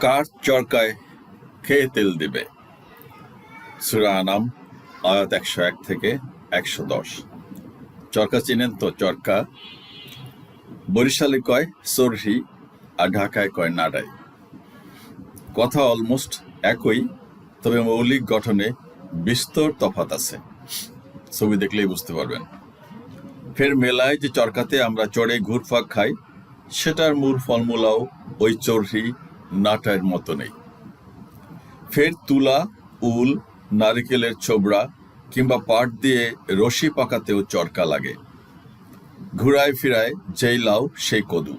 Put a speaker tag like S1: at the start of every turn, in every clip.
S1: কার চরকায় খেয়ে তেল দিবে। সুরা আনাম, আয়াত একশো এক থেকে একশো দশ। চরকা চিনেন তো? চরকা। বরিশালে কয় সরহি আর ঢাকায় কয় নাডাই। কথা অলমোস্ট একই, তবে মৌলিক গঠনে বিস্তর তফাত আছে। ছবি দেখলেই বুঝতে পারবেন। ফের মেলায় যে চরকাতে আমরা চড়ে ঘুরফাক খাই, সেটার মূল ফর্মুলাও ওই চরহি নাটার মতো নেই। ফের তুলা, উল, নারিকেলের ছোবড়া কিংবা পাট দিয়ে রশি পাকাতেও চরকা লাগে। ঘুরায় ফিরায় যেই লাউ, সেই কদু।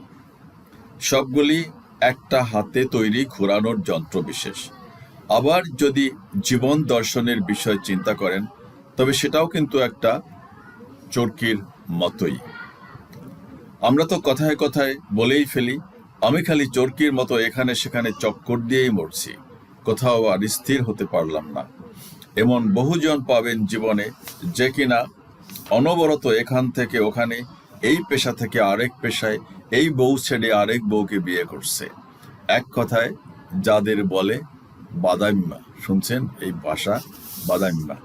S1: সবগুলি একটা হাতে তৈরি ঘোরানোর যন্ত্র বিশেষ। আবার যদি জীবন দর্শনের বিষয় চিন্তা করেন, তবে সেটাও কিন্তু একটা চরকির মতোই। আমরা তো কথায় কথায় বলেই ফেলি আমি খালি চরকির মতো এখানে সেখানে চক্কর দিয়েই মরছি। কোথাও আর স্থির হতে পারলাম না। এমন বহুজন পাবেন জীবনে যে কিনা অনবরত এখান থেকে ওখানে, এই পেশা থেকে আরেক পেশায়, এই বউ ছেড়ে আরেক বউকে বিয়ে করছে। এক কথায়, যাদের বলে বাদামিমা শুনছেন এই ভাষা বাদামিমা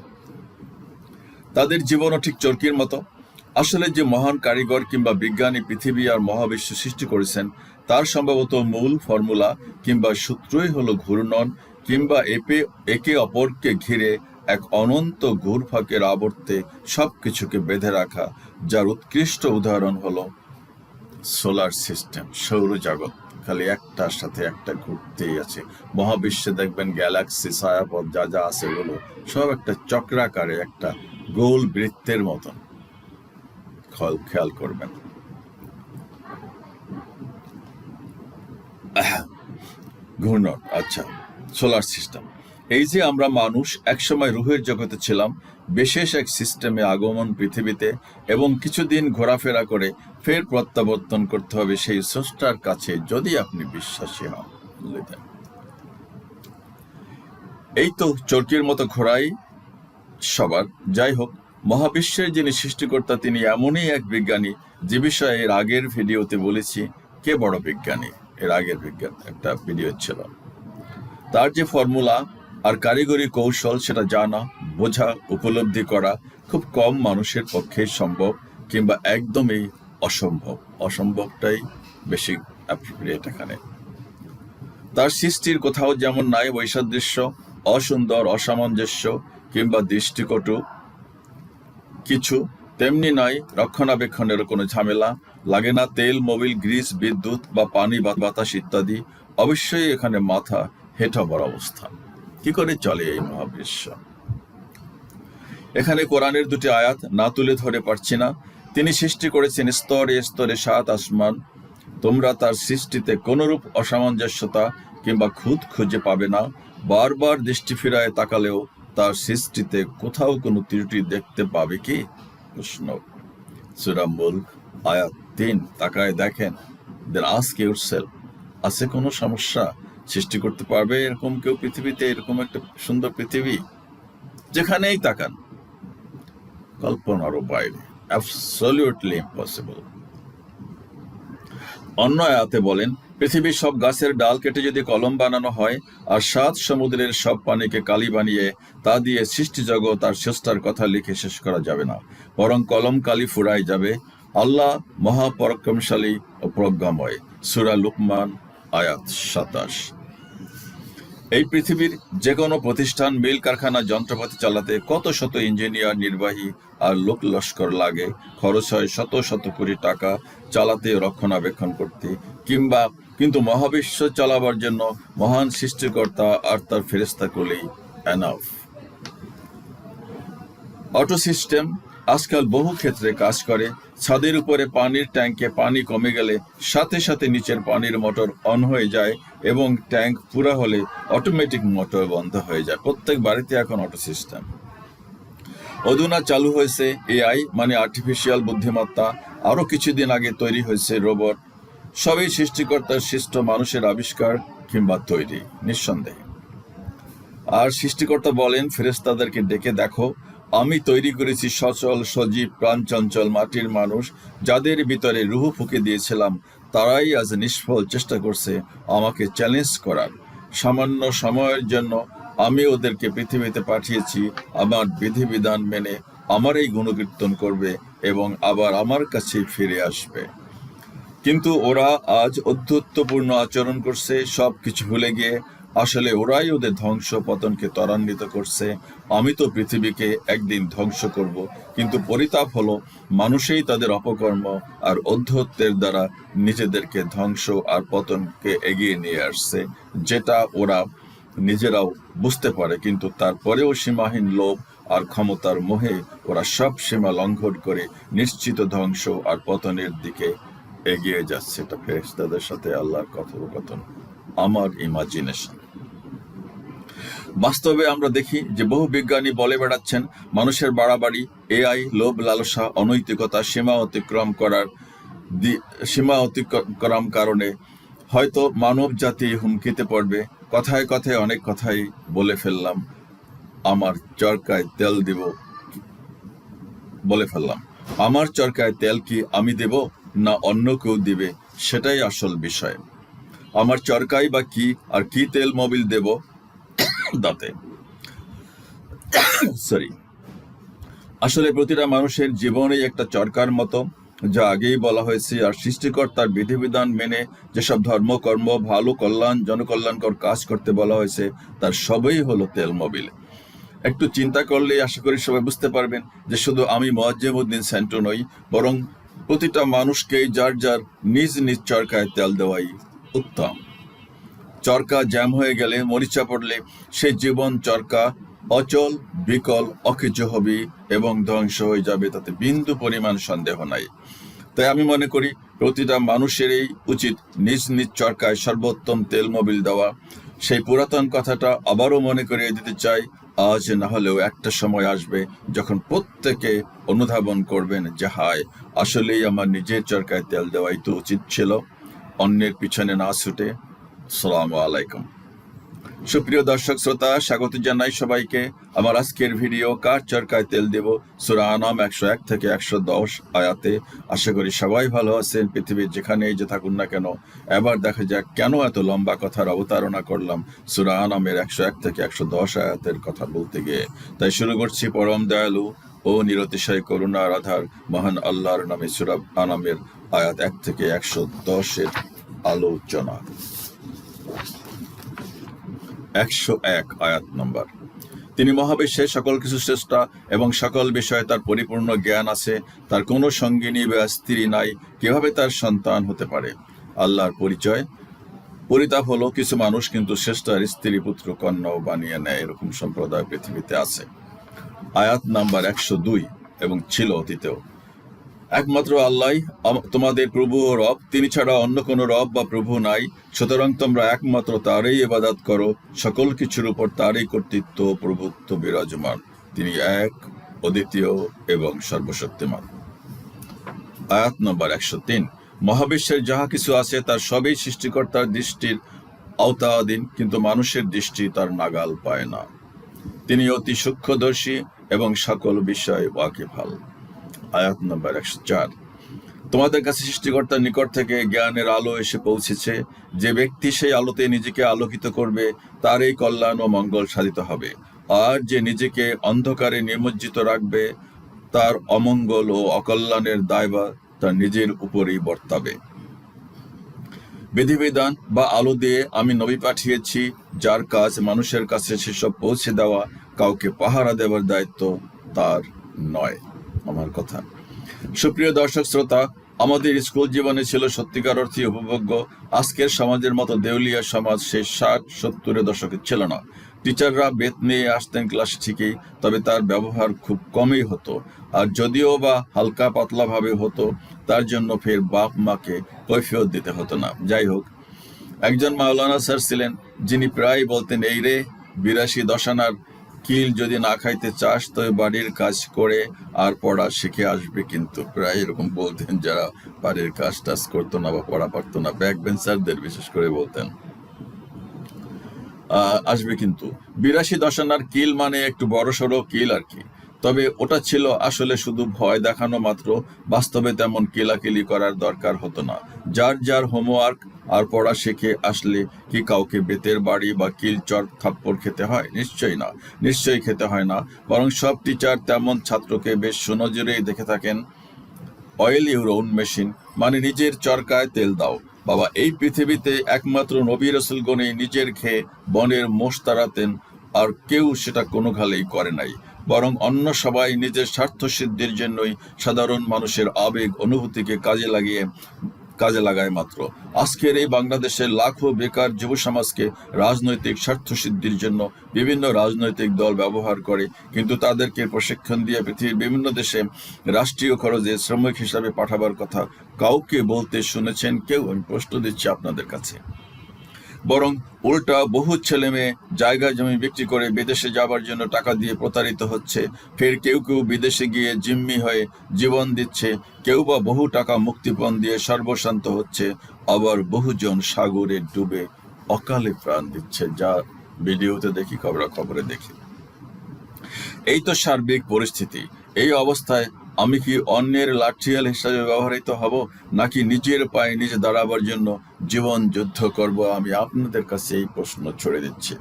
S1: তাদের জীবনও ঠিক চরকির মতো। আসলে যে মহান কারিগর কিংবা বিজ্ঞানী পৃথিবী আর মহাবিশ্ব সৃষ্টি করেছেন তার সম্ভবত মূল ফর্মুলা কিংবা সূত্রই হলো ঘূর্ণন কিংবা এপে, একে অপরকে ঘিরে এক অনন্ত ঘুরফাকের আবর্তে সবকিছুকে বেঁধে রাখা, যার উৎকৃষ্ট উদাহরণ হলো সোলার সিস্টেম সৌরজগৎ খালি একটার সাথে একটা ঘুরতেই আছে। মহাবিশ্বে দেখবেন গ্যালাক্সি, ছায়াপথ, যা যা আছে এগুলো সব একটা চক্রাকারে একটা গোল বৃত্তের মতন। খেয়াল করবেন। ঘূর্ণন আচ্ছা সোলার সিস্টেম এই যে আমরা মানুষ একসময় রুহের জগতে ছিলাম, বিশেষ এক সিস্টেমে আগমন পৃথিবীতে এবং কিছুদিন ঘোরাফেরা করে ফের প্রত্যাবর্তন করতে হবে সেই স্রষ্টার কাছে যদি আপনি বিশ্বাসী হন? এই তো চরকির মতো ঘোরাই সবার। যাই হোক, মহাবিশ্বের যিনি সৃষ্টিকর্তা, তিনি এমনই এক বিজ্ঞানী, যে বিষয়ে এর আগের ভিডিওতে বলেছি, কে বড় বিজ্ঞানী? এর আগের বিজ্ঞান একটা ভিডিও ছিল। তার যে ফর্মুলা আর কারিগরি কৌশল সেটা জানা, বোঝা, উপলব্ধি করা খুব কম মানুষের পক্ষে সম্ভব কিংবা একদমই অসম্ভব। অসম্ভবটাই বেশি অ্যাপ্রোপ্রিয়েট এখানে। তার সৃষ্টির কোথাও যেমন নাই বৈসাদৃশ্য, অসুন্দর, অসামঞ্জস্য কিংবা দৃষ্টিকটু, কিছু তেমনি নয় রক্ষণাবেক্ষণের কোনো ঝামেলা। লাগে না তেল, মোবিল, গ্রিস, বিদ্যুৎ বা পানি, বা বাতাস ইত্যাদি। অবশ্যই এখানে মাথা হেঁট হবার অবস্থা। কি করে চলে এই মহাবিশ্ব? এখানে কোরআনের দুটি আয়াত না তুলে ধরে পারছি না। তিনি সৃষ্টি করেছেন স্তরে স্তরে সাত আসমান। তোমরা তার সৃষ্টিতে কোনরূপ অসামঞ্জস্যতা কিংবা খুঁত খুঁজে পাবে না। বারবার দৃষ্টি ফিরায় তাকালেও তার সৃষ্টিতে কোথাও কোনো ত্রুটি দেখতে পাবে কি? প্রশ্ন সুরা মুল্ক আয়াত তিন তাকায় দেখেন দেন আস্ক ইউরসেলফ আছে কোনো সমস্যা? সৃষ্টি করতে পারবে এরকম কেউ পৃথিবীতে, এরকম একটা সুন্দর পৃথিবী? যেখানেই তাকান। কল্পনারও বাইরে। অ্যাবসলিউটলি ইম্পসিবল অন্য আয়াতে বলেন পৃথিবীর সব গাছের ডাল কেটে যদি কলম বানানো হয়, আর সাত সমুদ্রের সব পানিকে কালি বানিয়ে তা দিয়ে সৃষ্টি জগৎ আর স্রষ্টার কথা লিখে শেষ করা যাবে না। বরং কলম কালি ফুরাই যাবে। আল্লাহ মহাপরাক্রমশালী ও প্রজ্ঞাময়। সুরা লুকমান, আয়াত সাতাশ। এই পৃথিবীর যে কোনো প্রতিষ্ঠান, মিল, কারখানা, যন্ত্রপাতি চালাতে কত শত ইঞ্জিনিয়ার, নির্বাহী আর লোক লস্কর লাগে। খরচ হয় শত শত কোটি টাকা চালাতে, রক্ষণাবেক্ষণ করতে কিংবা কিন্তু মহাবিশ্ব চালাবার জন্য মহান সৃষ্টিকর্তা আর তার ফেরেস্তা করলেই এনাফ অটো সিস্টেম আজকাল বহু ক্ষেত্রে কাজ করে। ছাদের উপরে পানির ট্যাঙ্কে পানি কমে গেলে সাথে সাথে নিচের পানির মোটর অন হয়ে যায় এবং ট্যাঙ্ক পুরা হলে অটোমেটিক মোটর বন্ধ হয়ে যায়। প্রত্যেক বাড়িতে এখন অটো সিস্টেম অধুনা চালু হয়েছে এআই মানে আর্টিফিশিয়াল বুদ্ধিমত্তা। আরও কিছুদিন আগে তৈরি হয়েছে রোবট সবই সৃষ্টিকর্তার সৃষ্ট মানুষের আবিষ্কার কিংবা তৈরি, নিঃসন্দেহে। আর সৃষ্টিকর্তা বলেন ফেরেস্তাদেরকে ডেকে দেখো, আমি তৈরি করেছি সচল, সজীব প্রাণচঞ্চল মাটির মানুষ, যাদের ভিতরে রুহু ফুকে দিয়েছিলাম, তারাই আজ নিষ্ফল চেষ্টা করছে আমাকে চ্যালেঞ্জ করার। সামান্য সময়ের জন্য আমি ওদেরকে পৃথিবীতে পাঠিয়েছি, আমার বিধিবিধান মেনে আমারই গুণকীর্তন করবে এবং আবার আমার কাছে ফিরে আসবে। কিন্তু ওরা আজ অধ্যত্বপূর্ণ আচরণ করছে সব কিছু ভুলে গিয়ে। আসলে ওরাই ওদের ধ্বংস পতনকে ত্বরান্বিত করছে। আমি তো পৃথিবীকে একদিন ধ্বংস করব। কিন্তু পরিতাপ হলো, মানুষেই তাদের অপকর্ম আর অধ্যত্বের দ্বারা নিজেদেরকে ধ্বংস আর পতনকে এগিয়ে নিয়ে আসছে, যেটা ওরা নিজেরাও বুঝতে পারে। কিন্তু তারপরেও সীমাহীন লোভ আর ক্ষমতার মোহে ওরা সব সীমা লঙ্ঘন করে নিশ্চিত ধ্বংস আর পতনের দিকে এগিয়ে যাচ্ছে এটা ফেরেশতাদের সাথে আল্লাহর কথোপকথন, আমার ইমাজিনেশন বাস্তবে আমরা দেখি যে বহু বিজ্ঞানী বলে বেড়াচ্ছেন, মানুষের বাড়াবাড়ি, এআই, লোভ, লালসা, অনৈতিকতা, সীমা অতিক্রম করার সীমা অতিক্রম কারণে হয়তো মানব জাতি হুমকিতে পড়বে। কথায় কথায় অনেক কথাই বলে ফেললাম, আমার চরকায় তেল দিব বলে ফেললাম। আমার চরকায় তেল কি আমি দেব? না অন্য কেউ দিবে, সেটাই আসল বিষয়। আমার চরকাই বা কি, আর কি তেল মোবিল দেব? দাঁতে। সরি আসলে প্রতিটা মানুষের জীবনেই একটা চরকার মতো, যা আগেই বলা হয়েছে, আর সৃষ্টিকর্তার বিধিবিধান মেনে যেসব ধর্ম, কর্ম, ভালো কল্যাণ, জনকল্যাণকর কাজ করতে বলা হয়েছে, তার সবই হলো তেল মোবিল। একটু চিন্তা করলেই আশা করি সবাই বুঝতে পারবেন যে শুধু আমি মোয়াজ্জেমউদ্দিন সেন্টু নই, বরং প্রতিটা মানুষকেই যার যার নিজ নিজ চরকায় তেল দেওয়াই উত্তম। চরকা জ্যাম হয়ে গেলে মরিচা পড়লে সেই জীবন চরকা, অচল, বিকল, অকেজ হবে এবং ধ্বংস হয়ে যাবে তাতে বিন্দু পরিমাণ সন্দেহ নাই। তাই আমি মনে করি প্রতিটা মানুষেরই উচিত নিজ নিজ চরকায় সর্বোত্তম তেল মোবিল দেওয়া। সেই পুরাতন কথাটা আবারও মনে করিয়ে দিতে চাই আজ না হলেও একটা সময় আসবে যখন প্রত্যেকে অনুধাবন করবেন যে হায়, আসলেই আমার নিজের চরকায় তেল দেওয়াই তো উচিত ছিল। অন্যের পিছনে না ছুটে। সালাম আলাইকুম। সুপ্রিয় দর্শক শ্রোতা, স্বাগত জানাই সবাইকে। আমার আজকের ভিডিও, কার চরকায় তেল দেব? সুরা আনাম একশো এক থেকে একশো দশ আয়াতে। আশা করি সবাই ভালো আছেন। পৃথিবীর যেখানেই যে থাকুন না কেন, এবার দেখা যাক কেন এত লম্বা কথার অবতারণা করলাম সুরা আনামের একশো এক থেকে একশো দশ আয়াতের কথা বলতে গিয়ে। তাই শুরু করছি পরম দয়ালু ও নিরতিশয় করুণা রাধার মহান আল্লাহর নামে সুরা আনামের আয়াত এক থেকে একশো দশের আলোচনা। একশো এক আয়াত নম্বর। তিনি মহাবিশ্বে সকল কিছু শ্রেষ্ঠা এবং সকল বিষয়ে তার পরিপূর্ণ জ্ঞান আছে, তার কোনো সঙ্গিনী বা স্ত্রী নাই, কীভাবে তার সন্তান হতে পারে? আল্লাহর পরিচয়। পরিতাপ হলো কিছু মানুষ কিন্তু শ্রেষ্ঠার স্ত্রী পুত্র কন্যাও বানিয়ে নেয়, এরকম সম্প্রদায় পৃথিবীতে আছে। আয়াত নাম্বার একশো দুই এবং ছিল অতীতেও। একমাত্র আল্লাহ তোমাদের প্রভু ও রব, তিনি ছাড়া অন্য কোনো রব বা প্রভু নাই। সুতরাং তোমরা একমাত্র তারই ইবাদত করো, সকল কিছুর উপর তারই কর্তৃত্ব প্রভুত্ব বিরাজমান। তিনি এক, অদ্বিতীয় এবং সর্বশক্তিমান। আয়াত নম্বর একশো তিন। মহাবিশ্বের যাহা কিছু আছে, তার সবই সৃষ্টিকর্তার দৃষ্টির আওতাধীন, কিন্তু মানুষের দৃষ্টি তার নাগাল পায় না। তিনি অতি সূক্ষ্মদর্শী এবং সকল বিষয়ে ওয়াকিফাল। আয়াত নম্বর একশো চার। তোমাদের কাছে সৃষ্টিকর্তার নিকট থেকে জ্ঞানের আলো এসে পৌঁছেছে, যে ব্যক্তি সেই আলোতে নিজেকে আলোকিত করবে তার এই কল্যাণ ও মঙ্গল সাধিত হবে। আর যে নিজেকে অন্ধকারে নিমজ্জিত রাখবে, তার অমঙ্গল ও অকল্যাণের দায়ভার তার নিজের উপরেই বর্তাবে। বিধিবিধান বা আলো দিয়ে আমি নবী পাঠিয়েছি, যার কাজ মানুষের কাছে সেসব পৌঁছে দেওয়া কাউকে পাহারা দেওয়ার দায়িত্ব তার নয়। আমার কথা। সুপ্রিয় দর্শক শ্রোতা, আমাদের স্কুল জীবনে ছিল সত্যিকার অর্থে উপভোগ্য। আজকের সমাজের মতো দেউলিয়া সমাজ সেই ষাট, সত্তরের দশকে ছিল না। টিচাররা বেত নিয়ে আসতেন ক্লাসে ঠিকই, তবে তার ব্যবহার খুব কমই হতো। আর যদিও বা হালকা পাতলা ভাবে হতো, তার জন্য ফের বাপ মাকে কৈফিয়ত দিতে হতো না। যাই হোক, একজন মাওলানা স্যার ছিলেন, যিনি প্রায় বলতেন, এই রে, বিরাশি দশানার কিল যদি না খাইতে চাস, তবে বাড়ির কাজ করে আর পড়া শিখে আসবে। কিন্তু প্রায় এরকম বলতেন যারা বাড়ির কাজ টাজ করতো না বা পড়া পারতো না। ব্যাক বেঞ্চারদের বিশেষ করে বলতেন। আসবে কিন্তু। বিরাশি দশানার কিল মানে একটু বড় সড়ো কিল আর কি। তবে ওটা ছিল আসলে শুধু ভয় দেখানো মাত্র। বাস্তবে তেমন কিলাকিলি করার দরকার হতো না। যার যার হোমওয়ার্ক আর পড়া শিখে আসলে কি কাউকে বেতের বাড়ি বা কিল চর থাপ্পড় খেতে হয়? নিশ্চয়ই না। নিশ্চয়ই খেতে হয় না। বরং সব টিচার তেমন ছাত্রকে বেশ সুনজরেই দেখে থাকেন। অয়েল ইউর ওন মেশিন মানে নিজের চরকায় তেল দাও। বাবা, এই পৃথিবীতে একমাত্র নবী রসুলগণে নিজের খেয়ে বনের মোষ তাড়াতেন, আর কেউ সেটা কোনো ঘালেই করে নাই। বরং অন্য সবাই নিজের স্বার্থ সিদ্ধির জন্যই সাধারণ মানুষের আবেগ, অনুভূতিকে কাজে লাগিয়ে কাজে লাগায় মাত্র। আজকের এই বাংলাদেশের লাখো বেকার যুব সমাজকে রাজনৈতিক স্বার্থ সিদ্ধির জন্য বিভিন্ন রাজনৈতিক দল ব্যবহার করে, কিন্তু তাদেরকে প্রশিক্ষণ দিয়ে পৃথিবীর বিভিন্ন দেশে রাষ্ট্রীয় খরচে শ্রমিক হিসাবে পাঠাবার কথা কাউকে বলতে শুনেছেন কেউ? আমি প্রশ্ন দিচ্ছি আপনাদের কাছে। বরং উল্টা বহু ছেলে মেয়ে জায়গা জমি বিক্রি করে বিদেশে যাবার জন্য টাকা দিয়ে প্রতারিত হচ্ছে। ফের কেউ কেউ বিদেশে গিয়ে জিম্মি হয়ে জীবন দিচ্ছে। কেউ বা বহু টাকা মুক্তিপণ দিয়ে সর্বশান্ত হচ্ছে। আবার বহুজন সাগরে ডুবে অকালে প্রাণ দিচ্ছে। যা ভিডিওতে দেখি খবর খবরে দেখি। এই তো সার্বিক পরিস্থিতি। এই অবস্থায় আমি কি অন্যের লাঠিয়াল হিসাবে ব্যবহৃত হব, নাকি নিজের পায়ে নিজে দাঁড়াবার জন্য জীবন যুদ্ধ করব? আমি আপনাদের কাছে এই প্রশ্ন ছড়ে দিচ্ছি।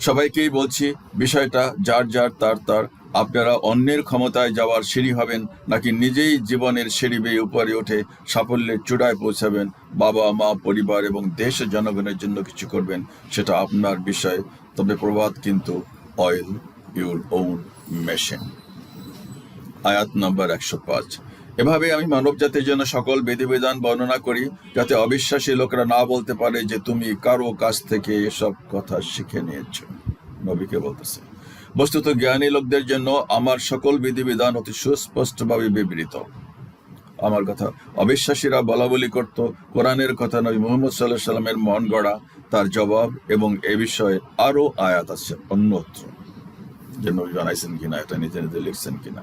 S1: সবাইকেই বলছি, বিষয়টা যার যার তার তার। আপনারা অন্যের ক্ষমতায় যাওয়ার সিঁড়ি হবেন, নাকি নিজেই জীবনের সিঁড়ি বেয়ে উপরে উঠে সাফল্যের চূড়ায় পৌঁছাবেন? বাবা, মা, পরিবার এবং দেশ জনগণের জন্য কিছু করবেন, সেটা আপনার বিষয়। তবে প্রবাদ কিন্তু অয়েল ইউর ওন মেশিন আয়াত নম্বর একশো পাঁচ। এভাবে আমি মানব জাতির জন্য সকল বিধিবিধান বর্ণনা করি, যাতে অবিশ্বাসী লোকরা না বলতে পারে যে তুমি কারও কাছ থেকে এসব কথা শিখে নিয়েছো। নবীকে বলতেছে, বস্তুত জ্ঞানী লোকদের জন্য আমার সকল বিধিবিধান অতি সুস্পষ্টভাবে বিবৃত। আমার কথা, অবিশ্বাসীরা বলা বলি করত, কোরআনের কথা নবী মোহাম্মদ সাল্লাহ সাল্লামের মন গড়া, তার জবাব এবং এ বিষয়ে আরও আয়াত আছে অন্যত্র। যে নবী জানাইছেন কিনা, এটা নিজে নিজে লিখছেন কিনা।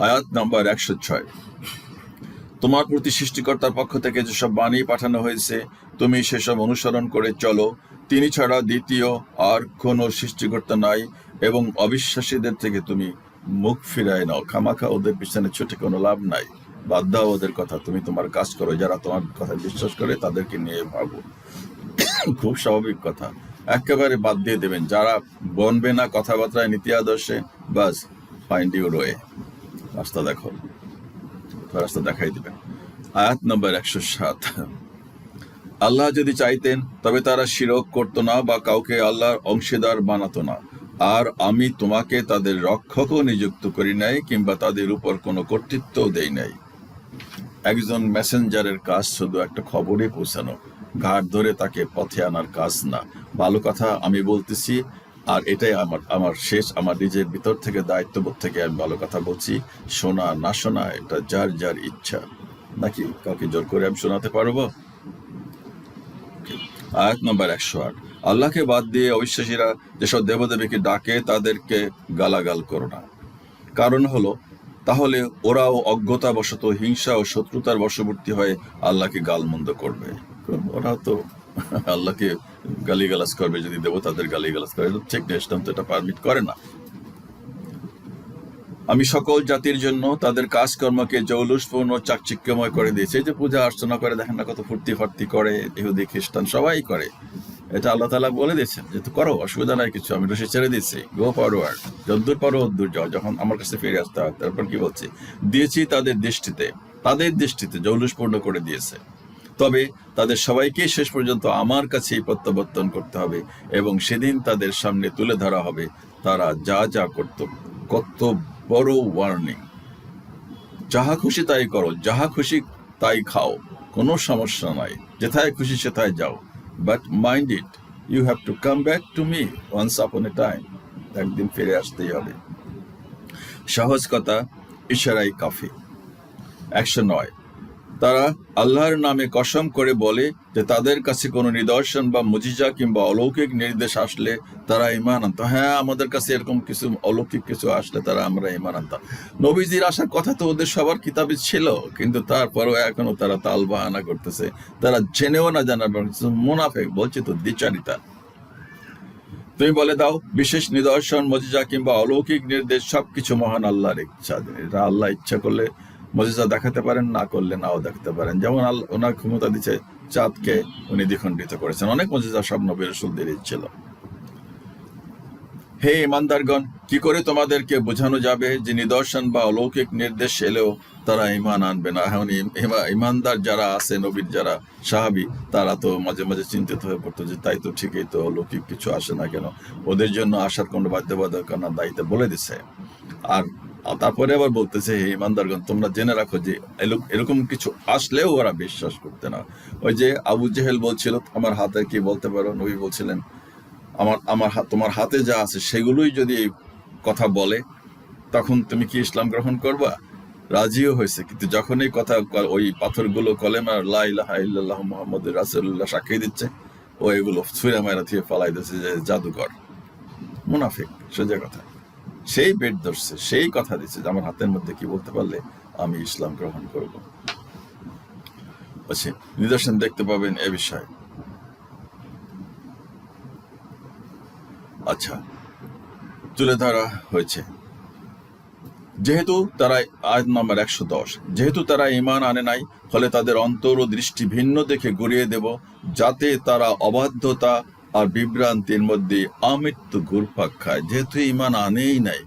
S1: আয়াত নম্বর একশো ছয়। তোমার প্রতি সৃষ্টিকর্তার পক্ষ থেকে যেসব বাণী পাঠানো হয়েছে, তুমি সেসব অনুসরণ করে চলো। তিনি ছাড়া দ্বিতীয় আর কোনো সৃষ্টিকর্তা নাই এবং অবিশ্বাসীদের থেকে তুমি মুখ ফিরায় নাও। খামাখা ওদের পিছনে ছুটে কোনো লাভ নাই। বাদ দাও ওদের কথা। তুমি তোমার কাজ করো। যারা তোমার কথা বিশ্বাস করে তাদেরকে নিয়ে ভাবো খুব স্বাভাবিক কথা। একেবারে বাদ দিয়ে দেবেন। যারা বনবে না কথাবার্তায় নীতি আদর্শে বাস ফাইন্ড ইউ রয়ে রাস্তা দেখো। রাস্তা দেখাই দিবেন আয়াত নম্বর একশো সাত। আল্লাহ যদি চাইতেন, তবে তারা শিরক করতো না বা কাউকে আল্লাহর অংশীদার বানাতো না। আর আমি তোমাকে তাদের রক্ষকও নিযুক্ত করি নাই, কিংবা তাদের উপর কোনো কর্তৃত্ব দেই নাই। একজন মেসেঞ্জারের কাজ শুধু একটা খবরে পৌঁছানো। ঘাট ধরে তাকে পথে আনার কাজ না। ভালো কথা আমি বলতেছি আর এটাই আমার আমার শেষ, আমার নিজের ভিতর থেকে, দায়িত্ববোধ থেকে আমি ভালো কথা বলছি। শোনা না শোনা, এটা যার যার ইচ্ছা। নাকি কাউকে জোর করে আমি শোনাতে পারব? আয়াত নম্বর একশো আট। আল্লাহকে বাদ দিয়ে অবিশ্বাসীরা যেসব দেবদেবীকে ডাকে, তাদেরকে গালাগাল করো না। কারণ হলো, তাহলে ওরাও অজ্ঞতাবশত হিংসা ও শত্রুতার বশবর্তী হয়ে আল্লাহকে গালমন্দ করবে। ওরা তো আল্লাহকে গালিগালাজ করবে, যদি দেবতাদের গালিগালাজ করে। না ইসলাম তো এটা পারমিট করে না। আমি সকল জাতির জন্য তাদের কাজকর্মকে জৌলুসপূর্ণ চাকচিক্যময় করে দিয়েছি। যে পূজা অর্চনা করে, দেখেন না কত ফুর্তি ফার্তি করে, ইহুদি, খ্রিস্টান সবাই করে। এটা আল্লাহ তালা বলে দিয়েছেন যে, তো করো, অসুবিধা নাই কিছু, আমি রসে ছেড়ে দিয়েছি। গো ফরওয়ার্ড যদ্দূর পারো অদ্দূর যাও। যখন আমার কাছে ফিরে আসতে হয়, তারপর কি বলছি? দিয়েছি তাদের দৃষ্টিতে তাদের দৃষ্টিতে জৌলুসপূর্ণ করে দিয়েছে। তবে তাদের সবাইকে শেষ পর্যন্ত আমার কাছেই প্রত্যাবর্তন করতে হবে এবং সেদিন তাদের সামনে তুলে ধরা হবে। তারা যা যা করত, কত বড় ওয়ার্নিং যাহা খুশি তাই করো, যাহা খুশি তাই খাও, কোনো সমস্যা নাই। যেথায় খুশি সেথায় যাও। But mind it you have to come back to me once upon a time একদিন ফিরে আসতেই হবে। সহজ কথা ইশারাই কাফি। একশো নয় তারা আল্লাহর নামে কসম করে বলে যে তাদের কাছে কোনো নিদর্শন বা মুজিজা কিংবা অলৌকিক নির্দেশ আসলে তারা ইমান আনত। হ্যাঁ আমাদের কাছে এরকম কিছু অলৌকিক কিছু আসলে তারা আমরা ইমান আনতাম নবীজির আসার কথা তো ওদের সবার কিতাবে ছিল, কিন্তু তারপরেও এখনও তারা তাল বাহানা করতেছে। তারা জেনেও না জানার মুনাফেক বলছে তো, দ্বিচারিতা। তুমি বলে দাও, বিশেষ নিদর্শন, মজিজা কিংবা অলৌকিক নির্দেশ সবকিছু মহান আল্লাহর ইচ্ছা। আল্লাহ ইচ্ছা করলে মজিজা দেখাতে পারেন, না করলে নাও দেখাতে পারেন। যেমন ওনার ক্ষমতা দিচ্ছে চাঁদকে উনি দ্বিখণ্ডিত করেছেন। অনেক মজিজা সব নবী রসুলদের ছিল। হে ইমানদারগণ, কি করে তোমাদেরকে বোঝানো যাবে যে নিদর্শন বা অলৌকিক নির্দেশ এলেও তারা ইমান আনবে না? এখন ইম- ইমানদার যারা আছে, নবীর যারা সাহাবি, তারা তো মাঝে মাঝে চিন্তিত হয়ে পড়তো যে তাই তো ঠিকই তো অলৌকিক কিছু আসে না কেন? ওদের জন্য আসার কোনো বাধ্যবাধকতা দায়িত্ব বলে দিছে। আর তারপরে আবার বলতেছে, হে ইমানদারগণ, তোমরা জেনে রাখো যে এরকম কিছু আসলেও ওরা বিশ্বাস করতে না। ওই যে আবু জেহেল বলছিল, আমার হাতে কি বলতে পারো? নবী বলছিলেন, আমার আমার তোমার হাতে যা আছে সেগুলোই যদি কথা বলে, তখন তুমি কি ইসলাম গ্রহণ করবা? রাজিও হয়েছে, কিন্তু যখন এই কথা ওই পাথরগুলো কলেমা লা ইলাহা ইল্লাল্লাহু মুহাম্মাদুর রাসূলুল্লাহ সাক্ষী দিচ্ছে, ও এগুলো ছুঁড়ে মারা থেকে ফালাই দিচ্ছে যে জাদুকর মুনাফিক, সোজা কথা। সেই পেট ধরছে, সেই কথা দিচ্ছে যে আমার হাতের মধ্যে কি বলতে পারলে আমি ইসলাম গ্রহণ করব। আচ্ছা নিদর্শন দেখতে পাবেন এ বিষয়ে। আচ্ছা তুলে ধরা হয়েছে। যেহেতু তারা আয়াত নম্বর একশো দশ, যেহেতু তারা ইমান আনে নাই, ফলে তাদের অন্তর ও দৃষ্টি ভিন্ন দেখে গড়িয়ে দেব, যাতে তারা অবাধ্যতা আর বিভ্রান্তির মধ্যে আমৃত্যু ঘুরপাক খায়। যেহেতু ইমান আনেই নাই,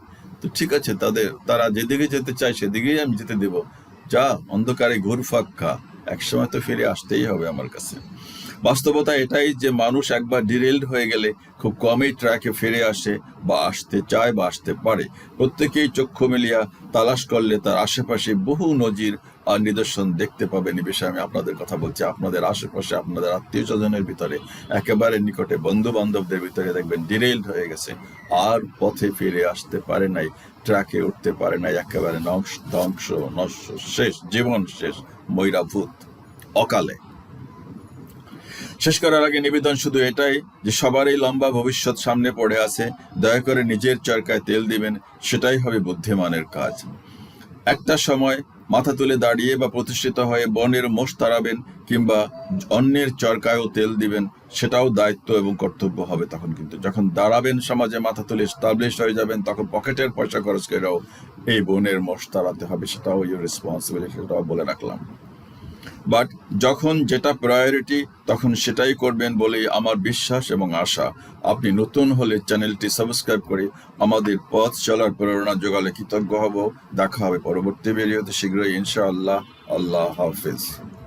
S1: তো ঠিক আছে, তাদের, তারা যেদিকে যেতে চায়, সেদিকেই আমি যেতে দেব। যা অন্ধকারে ঘুরফাক খা। একসময় তো ফিরে আসতেই হবে আমার কাছে। বাস্তবতা এটাই যে মানুষ একবার ডিরেলড হয়ে গেলে খুব কমই ট্র্যাকে ফিরে আসে বা আসতে চায় বা আসতে পারে। প্রত্যেকেই চক্ষু মিলিয়া তালাশ করলে তার আশেপাশে বহু নজির আর নিদর্শন দেখতে পাবেন এই বিষয়ে আমি আপনাদের কথা বলছি। আপনাদের আশেপাশে, আপনাদের আত্মীয় স্বজনের ভিতরে, একেবারে নিকটে বন্ধু বান্ধবদের ভিতরে দেখবেন ডিরেলড হয়ে গেছে। আর পথে ফিরে আসতে পারে নাই, ট্র্যাকে উঠতে পারে নাই। একেবারে ধ্বংস, নস্য, শেষ, জীবন শেষ, ময়রাভূত, অকালে। শেষ করার আগে নিবেদন শুধু এটাই যে সবারই লম্বা ভবিষ্যৎ সামনে পড়ে আছে। দয়া করে নিজের চরকায় তেল দিবেন, সেটাই হবে বুদ্ধিমানের কাজ। একটা সময় মাথা তুলে দাঁড়িয়ে বা প্রতিষ্ঠিত হয়ে বনের মোষ তাড়াবেন কিংবা অন্যের চরকায়ও তেল দিবেন, সেটাও দায়িত্ব এবং কর্তব্য হবে তখন কিন্তু। যখন দাঁড়াবেন সমাজে মাথা তুলে স্টাবলিশ হয়ে যাবেন, তখন পকেটের পয়সা খরচ করেও এই বনের মোষ তাড়াতে হবে, সেটাও রেসপন্সিবিলিটি সেটাও বলে রাখলাম। বাট যখন যেটা প্রায়োরিটি তখন সেটাই করবেন বলেই আমার বিশ্বাস এবং আশা। আপনি নতুন হলে চ্যানেলটি সাবস্ক্রাইব করে আমাদের পথ চলার প্রেরণা যোগালে কৃতজ্ঞ হব। দেখা হবে পরবর্তী ভিডিওতে শীঘ্রই, ইনশাআল্লাহ। আল্লাহ হাফিজ।